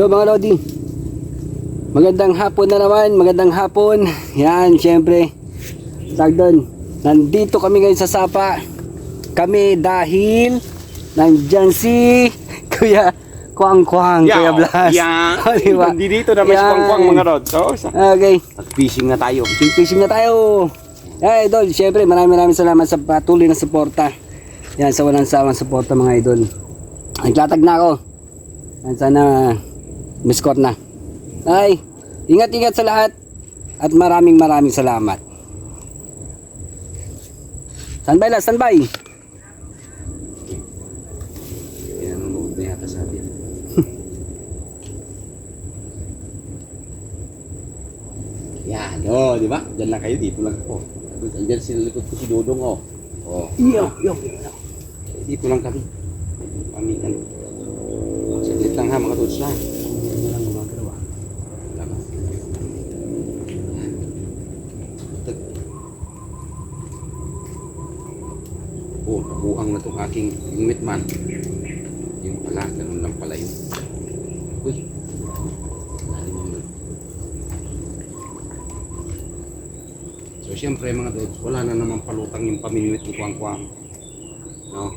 Yo mga Lodi. Magandang hapon na naman, magandang hapon. Yan, syempre. Tag doon. Nandito kami ngayon sa Sapa. Kami dahil nandyan si Kuya Kwang Kwang, Kuya Blas. Yan. Oh, diba? Nandito na may Yan. kwang-kwang mga rod. So, sa- Okay. Mag-fishing na tayo. Fishing fishing na tayo. Eh, idol, syempre maraming maraming salamat sa patuloy na suporta. Yan, sa walang sawang suporta mga idol. Naglatag na ako. Yan, sana miss ko na. Ay, ingat-ingat sa lahat at maraming maraming salamat. Standby lang, standby. Yan, nanonood na yata sa atin. Yan, oh, di ba? Diyan lang kayo, dito lang ako. Diyan sila likod ko si Dodong, oh. Oh, Iyo, iyo. dito lang kami. Kami, ano. Saglit lang ha, mga tods lang. Wala ba? Tag- Nabuhang na itong aking ingwit man. Yung pala, ganun lang pala yun. Uy. Lalim yun doon. So, siyempre mga dods, wala na naman palutang yung pamimit ni Kwang Kwang. No?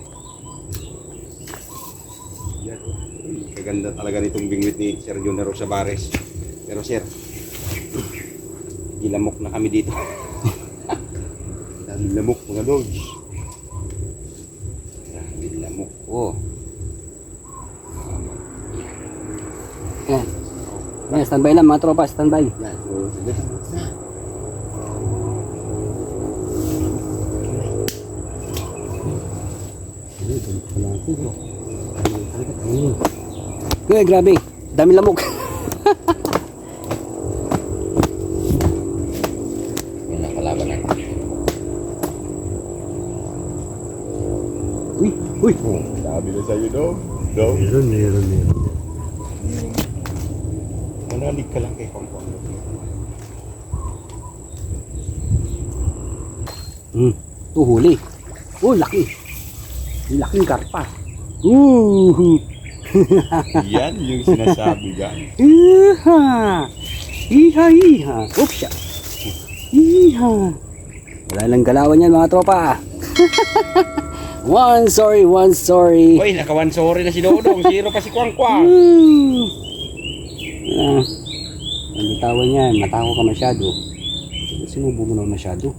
Kaganda talaga nitong bingwit ni Sir Junior Sabares. Pero sir, ilamok na kami dito. Dami lamok mga dogs. Oh. Yan. Yan, standby lang mga tropa, standby. Yan. Kuya, grabe. Dami lamok. Sabi na sa'yo, dog. Dog. Meron, meron, meron. Manalig ka lang kay Kwang. Hmm. Oh, huli. Oh, laki. Laking karpa. Ooh. Yan yung sinasabi dyan. Iha. Iha, iha. Oops. Iha. Wala lang galawan yan mga tropa. one sorry, one sorry. Uy, nakawan sorry na si Dodong. Zero pa si Kwang Kwang. Woo. Ah. Ang bitawan yan, matako ka masyado. Sinubo mo na masyado.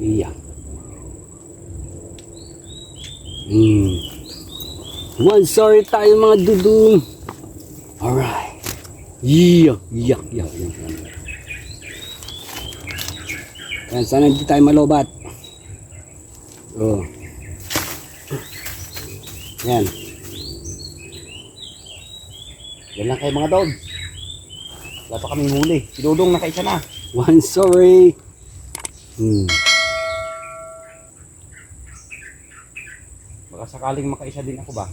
Iya. Hmm. One sorry tayo mga dudong. Alright. Yeah, yeah, yeah, yeah. Yan, sana hindi tayo malobat. Oh. Yan. Yan lang kayo mga dog. Wala pa kami huli. Si Dodong nakaisa na. One sorry. Hmm. Sakaling makaisa din ako ba?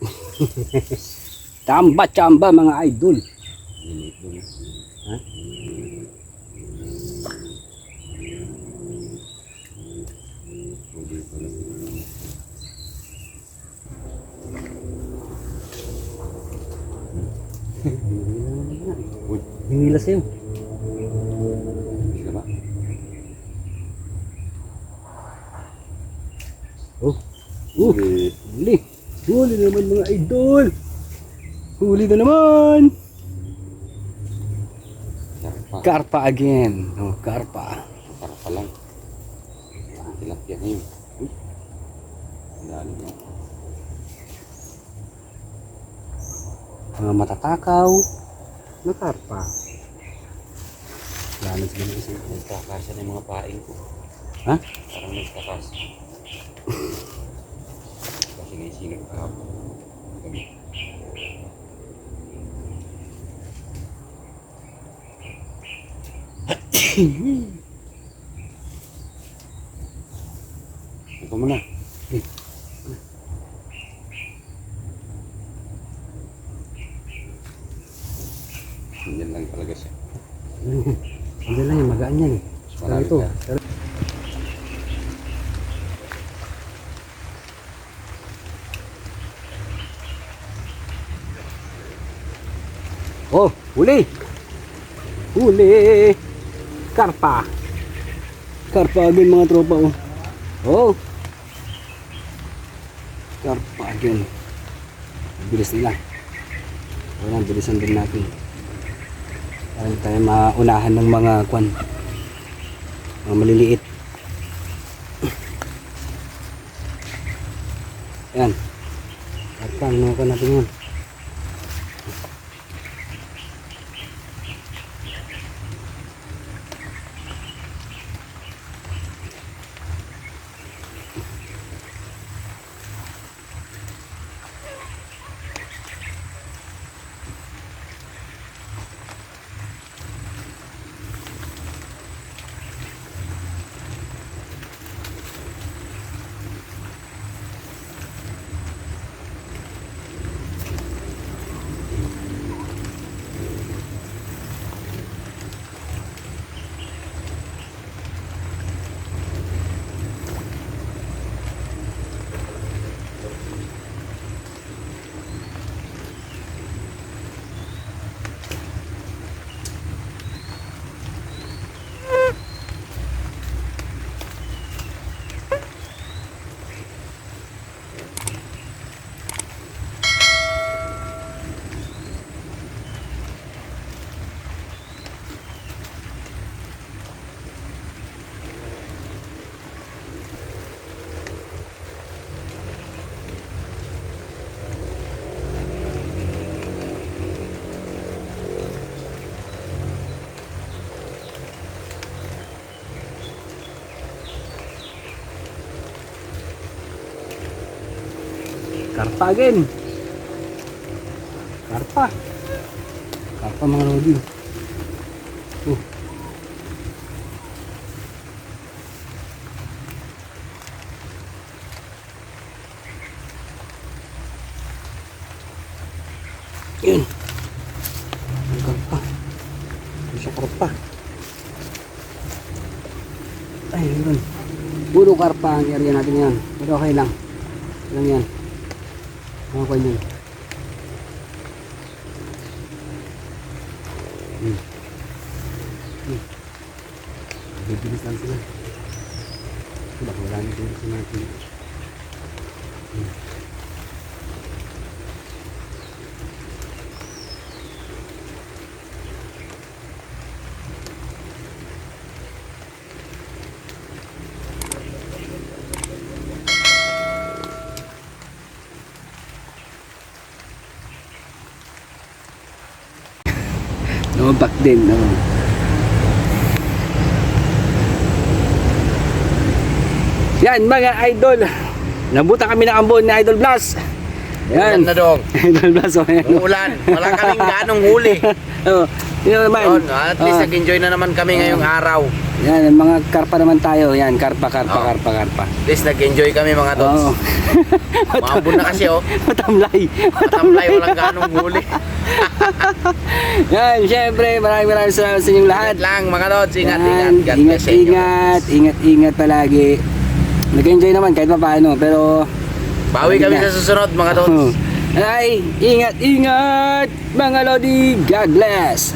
Tamba, tamba mga idol. Ha? Uy, Hinila sa'yo. hindi ka ba? Oh. Oh. Huli. Huli naman mga idol. Huli na naman. Karpa. Karpa again. Oh, karpa. Karpa lang. Tilapia na yun. Uy. Ang dali niya. Mga matatakaw na karpa. Yan sa mga isang. Nagkakasya na yung mga paing ko. Ha? Parang nagkakasya. Kasi ngayon sinag kahapon. Gabi. Ito muna. Yan lang talaga siya. Hindi lang yan, magaan yan eh. Mas Pero marami ito. Oh, huli! Huli! Karpa! Karpa agad mga tropa oh. Oh! Karpa agad. Bilis nila. Wala, bilisan din natin. Para tayo maunahan ng mga kwan. Mga maliliit. Yan. Karpa, ano ka natin yun? Karpa again. Karpa. Karpa mga lodi. Oh. Yun. Karpa. Siya karpa. Ay, yun. Puro karpa ang area natin yan. Pero okay lang. Lang yan. Mga yun. Hmm. Hmm. Bibilis lang sila. Wala, wala na dito sa. Hmm. No, back din. No. Yan mga idol. Nabuta kami ng ambon ni Idol Blast. Yan Yan. na dong. Idol Blast. Oh, yan. Umuulan. Wala kaming ganong huli. oh, yun naman. Yun, at least Ah, nag-enjoy na naman kami ngayong araw. Yan, mga karpa naman tayo. Yan, karpa, karpa, Oh. karpa, karpa. At least nag-enjoy kami mga Oo. tots. Maambon na kasi oh. Matamlay. Matamlay, walang ganong huli. Yan, syempre, maraming maraming salamat sa inyong lahat. Ingat lang mga tots. Ingat, Yan, ingat. God ingat, bless sa inyo. ingat, ingat, ingat palagi. Nag-enjoy naman kahit pa paano, pero Bawi kami sa susunod mga tots. Ay, ingat, ingat, mga Lodi. God bless.